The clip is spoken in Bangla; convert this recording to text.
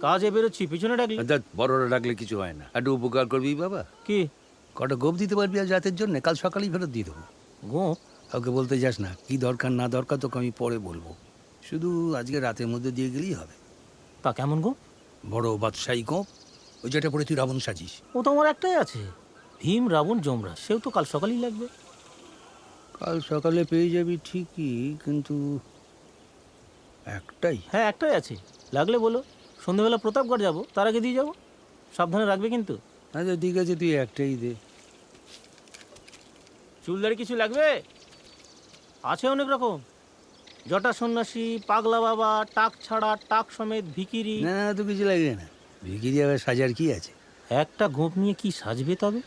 কাজে বেরোচ্ছি পিছনে ডাকলি অর্থাৎ বড়রা ডাকলে কিছু হয় না। একটু উপকার করবি বাবা। কি? কটা গোপ দিতে পারবি আজ রাতের জন্য? কাল সকালেই ফেরত দিয়ে দেবো। গোপ? কাউকে বলতে যাস না। কি দরকার না দরকার তোকে আমি পরে বলব। শুধু আজকে রাতের মধ্যে দিয়ে গেলেই হবে। তা কেমন গোপ? বড় বাদশাহী গোপ। ওই যেটা পরে তুই রাবণ সাজিস। ও তো আমার একটাই আছে। ভীম রাবণ যমরা সেও তো কাল সকালেই লাগবে। কাল সকালে পেয়ে যাবি ঠিকই কিন্তু একটাই? হ্যাঁ একটাই আছে। লাগলে বলো। সন্ধ্যেবেলা প্রতাপগড় যাব তার আগে দিয়ে যাব। সাবধানে রাখবে কিন্তু। আচ্ছা ঠিক আছে তুই একটাই দে। চুলদারি কিছু লাগবে? আছে অনেক রকম। জটা সন্ন্যাসী পাগলা বাবা টাক ছাড়া টাক সমেত ভিকিরি। না তো কিছু লাগবে না। ভিকিরি আবার সাজার কি আছে? একটা গোপ নিয়ে কি সাজবে তবে?